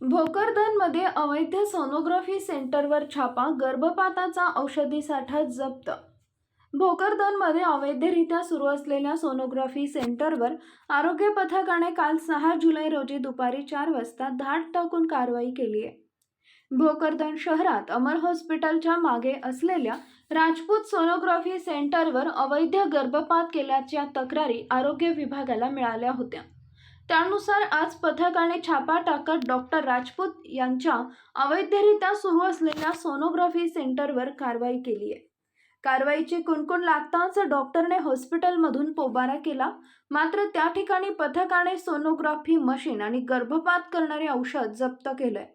भोकरदनमध्ये अवैध सोनोग्राफी सेंटरवर छापा गर्भपाताचा औषधी साठा जप्त. भोकरदनमध्ये अवैधरित्या सुरू असलेल्या सोनोग्राफी सेंटरवर आरोग्य पथकाने काल सहा जुलै रोजी दुपारी चार वाजता धाड टाकून कारवाई केली आहे. भोकरदन शहरात अमर हॉस्पिटलच्या मागे असलेल्या राजपूत सोनोग्राफी सेंटरवर अवैध गर्भपात केल्याच्या तक्रारी आरोग्य विभागाला मिळाल्या होत्या. त्यानुसार आज पथकाने छापा टाकत डॉक्टर राजपूत यांच्या अवैधरित्या सुरू असलेल्या सोनोग्राफी सेंटरवर कारवाई केली आहे. कारवाईची कुणकुण लागताच डॉक्टरने हॉस्पिटलमधून पोबारा केला. मात्र त्या ठिकाणी पथकाने सोनोग्राफी मशीन आणि गर्भपात करणारे औषध जप्त केलंय.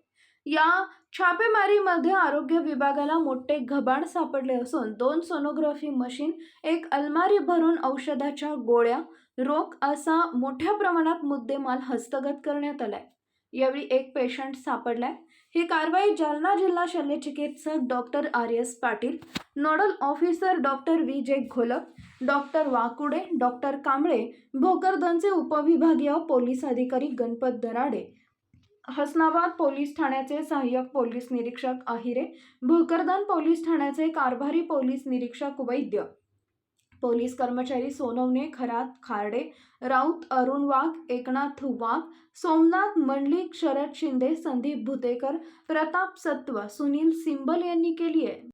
या छापेमारीमध्ये आरोग्य विभागाला मोठे घबाड सापडले असून दोन सोनोग्राफी मशीन एक अलमारी भरून औषधाच्या गोळ्या रोख असा मोठ्या प्रमाणात मुद्देमाल हस्तगत करण्यात आलाय. यावेळी एक पेशंट सापडलाय. ही कारवाई जालना जिल्हा शल्यचिकित्सक doctor R S Patil nodal officer doctor V J घोलक doctor Wakude doctor Kamble भोकरदनचे उपविभागीय पोलीस अधिकारी गणपत दराडे हसनाबाद पोलीस ठाण्याचे सहाय्यक पोलीस निरीक्षक अहिरे भोकरदन पोलीस ठाण्याचे कारभारी पोलीस निरीक्षक वैद्य. पोलीस कर्मचारी सोनवणे खरात खार्डे राऊत अरुण वाघ एकनाथ वाघ सोमनाथ मंडलिक शरद शिंदे संदीप भुतेकर प्रताप सत्व सुनील सिंबल यांनी केली आहे.